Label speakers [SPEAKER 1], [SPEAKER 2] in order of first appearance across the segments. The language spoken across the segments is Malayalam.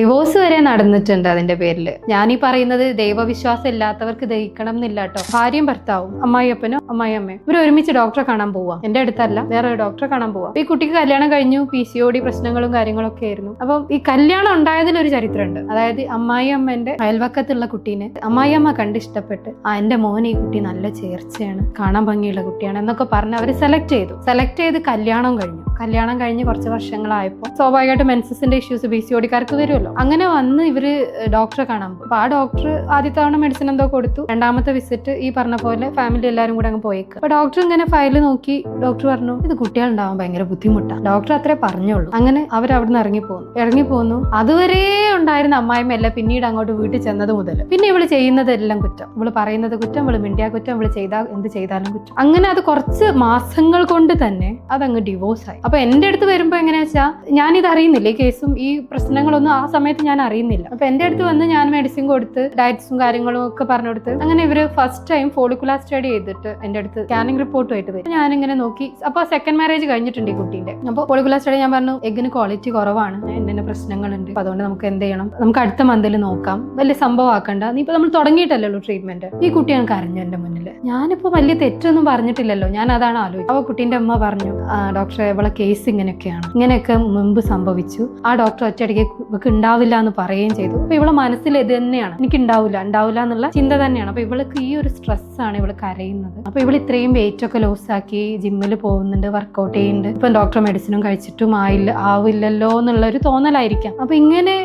[SPEAKER 1] ഡിവോഴ്സ് വരെ നടന്നിട്ടുണ്ട് അതിന്റെ പേരിൽ ഞാൻ ഈ പറയുന്നത് ദൈവവിശ്വാസം ഇല്ലാത്തവർക്ക് ദഹിക്കണം എന്നില്ല കേട്ടോ ഭാര്യയും ഭർത്താവും അമ്മായിയപ്പനോ അമ്മായിയമ്മയും. ഇവർ ഒരുമിച്ച് ഡോക്ടറെ കാണാൻ പോവാ. എന്റെ അടുത്തല്ല വേറെ ഡോക്ടറെ കാണാൻ പോവാ. ഈ കുട്ടിക്ക് കല്യാണം കഴിഞ്ഞു പി സി ഒ ഡി പ്രശ്നങ്ങളും കാര്യങ്ങളൊക്കെ ആയിരുന്നു. അപ്പം ഈ കല്യാണം ഉണ്ടായതിൽ ഒരു ചരിത്രമുണ്ട്. അതായത് അമ്മായിയമ്മന്റെ അയൽവക്കത്തുള്ള കുട്ടീനെ അമ്മായിയമ്മ കണ്ട് ഇഷ്ടപ്പെട്ട് ആ എന്റെ മോൻ ഈ കുട്ടി നല്ല ചേർച്ചയാണ് കാണാൻ ഭംഗിയുള്ള കുട്ടിയാണ് എന്നൊക്കെ പറഞ്ഞ് അവർ സെലക്ട് ചെയ്തു. സെലക്ട് ചെയ്ത് കല്യാണം കഴിഞ്ഞു. കല്യാണം കഴിഞ്ഞ് കുറച്ച് വർഷങ്ങളായപ്പോൾ സ്വാഭാവികമായിട്ട് മെൻസസിന്റെ ഇഷ്യൂസ് ബി സി ഒ ഡിക്കാർക്ക് വരുമല്ലോ അങ്ങനെ വന്ന് ഇവർ ഡോക്ടറെ കാണാൻ പോകും അപ്പൊ ആ ഡോക്ടർ ആദ്യത്തെ തവണ മെഡിസിൻ എന്തോ കൊടുത്തു. രണ്ടാമത്തെ വിസിറ്റ് ഈ പറഞ്ഞ പോലെ ഫാമിലി എല്ലാവരും കൂടെ അങ്ങ് പോയേക്ക്. അപ്പൊ ഡോക്ടർ ഇങ്ങനെ ഫയൽ നോക്കി. ഡോക്ടർ പറഞ്ഞു ഇത് കുട്ടികളുണ്ടാവാൻ ഭയങ്കര ബുദ്ധിമുട്ടാണ് ഡോക്ടർ അത്രേ പറഞ്ഞോളൂ. അങ്ങനെ അവർ അവിടുന്ന് ഇറങ്ങി പോകുന്നു ഇറങ്ങി പോകുന്നു അതുവരെ ഉണ്ടായിരുന്ന അമ്മായിമ്മയല്ല പിന്നീട് അങ്ങോട്ട് വീട്ടിൽ ചെന്നത് മുതൽ. പിന്നെ ഇവൾ ചെയ്യുന്നതെല്ലാം കുറ്റം. ഇവൾ പറയുന്നത് കുറ്റം ഇവൾ മിണ്ടിയ കുറ്റം ഇവൾ ചെയ്താൽ എന്ത് ചെയ്താലും കുറ്റം. അങ്ങനെ അത് കുറച്ച് മാസങ്ങൾ കൊണ്ട് തന്നെ അതങ്ങ് ഡിവോഴ്സ് ആയി. അപ്പൊ എന്റെ അടുത്ത് വരുമ്പോ എങ്ങനെയാ ഞാൻ ഞാനിത് അറിയുന്നില്ല ഈ കേസും ഈ പ്രശ്നങ്ങളൊന്നും ആ സമയത്ത് ഞാൻ അറിയുന്നില്ല. അപ്പൊ എന്റെ അടുത്ത് വന്ന് ഞാൻ മെഡിസിൻ കൊടുത്ത് ഡയറ്റ്സും കാര്യങ്ങളും ഒക്കെ പറഞ്ഞു കൊടുത്ത് അങ്ങനെ ഇവർ ഫസ്റ്റ് ടൈം ഫോളിക്കുലാർ സ്റ്റഡി ചെയ്തിട്ട് എന്റെ അടുത്ത് സ്കാനിങ് റിപ്പോർട്ടുമായിട്ട് വരും. ഇങ്ങനെ നോക്കി. അപ്പൊ സെക്കൻഡ് മാരേജ് കഴിഞ്ഞിട്ടുണ്ട് ഈ കുട്ടീന്റെ അപ്പോൾ ഫോളിക്കുലാർ സ്റ്റഡി ഞാൻ പറഞ്ഞു എഗ്ഗിന് ക്വാളിറ്റി കുറവാണ്. എന്നെ പ്രശ്നങ്ങളുണ്ട്. അപ്പൊ അതുകൊണ്ട് നമുക്ക് എന്ത് ചെയ്യണം? നമുക്ക് അടുത്ത മന്തിൽ നോക്കാം. വലിയ സംഭവമാക്കണ്ട നീ ഇപ്പൊ നമ്മൾ തുടങ്ങിയിട്ടല്ലോ ട്രീറ്റ്മെന്റ് ഈ കുട്ടി ഞങ്ങൾക്ക് അറിഞ്ഞു എന്റെ മുന്നിൽ ഞാനിപ്പോ വലിയ തെറ്റൊന്നും പറഞ്ഞിട്ടില്ലല്ലോ. ഞാൻ അതാണ് ആലോചിച്ചത്. അപ്പൊ കുട്ടീന്റെ അമ്മ പറഞ്ഞു "ആ, ഡോക്ടറെ ഇവളെ കേസ് ഇങ്ങനെയൊക്കെയാണ്. ഇങ്ങനെയൊക്കെ മുമ്പ് സംഭവിച്ചു. ആ ഡോക്ടർ ഒറ്റയടിക്ക് ഇവക്ക് ഉണ്ടാവില്ല എന്ന് പറയുകയും ചെയ്തു. അപ്പൊ ഇവളെ മനസ്സിൽ ഇത് തന്നെയാണ്. എനിക്ക് ഉണ്ടാവില്ല ഉണ്ടാവില്ല എന്നുള്ള ചിന്ത തന്നെയാണ്. അപ്പൊ ഇവൾക്ക് ഈ ഒരു സ്ട്രെസ് ആണ് ഇവൾ കരയുന്നത്. അപ്പൊ ഇവൾ ഇത്രയും വെയിറ്റ് ഒക്കെ ലോസ് ആക്കി ജിമ്മിൽ പോകുന്നുണ്ട് വർക്ക്ഔട്ട് ചെയ്യുന്നുണ്ട്. ഇപ്പൊ ഡോക്ടർ മെഡിസിനും കഴിച്ചിട്ടും ആയില്ല ആവില്ലല്ലോ എന്നുള്ള ഒരു തോന്നലായിരിക്കാം. അപ്പൊ ഇങ്ങനെ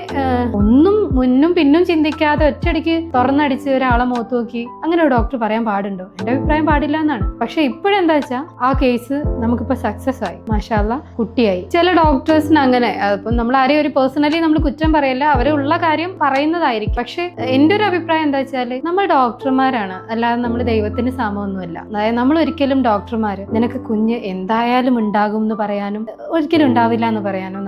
[SPEAKER 1] ഒന്നും മുന്നും പിന്നും ചിന്തിക്കാതെ ഒറ്റയടിക്ക് തുറന്നടിച്ച് ഒരാളെ മുഖത്ത് നോക്കി അങ്ങനെ ഒരു ഡോക്ടർ പറയാൻ പാടുണ്ടോ? എന്റെ അഭിപ്രായം പാടില്ല എന്നാണ്. പക്ഷെ ഇപ്പോഴെന്താ വെച്ചാൽ ആ കേസ് നമുക്കിപ്പോ സക്സസ് ആയി. മാഷാല്ല കുട്ടിയായി. ചില ഡോക്ടേഴ്സിന് അങ്ങനെ ഇപ്പം നമ്മൾ ആരെയും ഒരു പേഴ്സണലി നമ്മൾ കുറ്റം പറയല്ല അവരുള്ള കാര്യം പറയുന്നതായിരിക്കും. പക്ഷെ എന്റെ ഒരു അഭിപ്രായം എന്താ വെച്ചാൽ നമ്മൾ ഡോക്ടർമാരാണ് അല്ലാതെ നമ്മൾ ദൈവത്തിന് സമമൊന്നുമല്ല. അതായത് നമ്മൾ ഒരിക്കലും ഡോക്ടർമാര് നിനക്ക് കുഞ്ഞ് എന്തായാലും ഉണ്ടാകും എന്ന് പറയാനും ഒരിക്കലും ഉണ്ടാവില്ല എന്ന് പറയാനും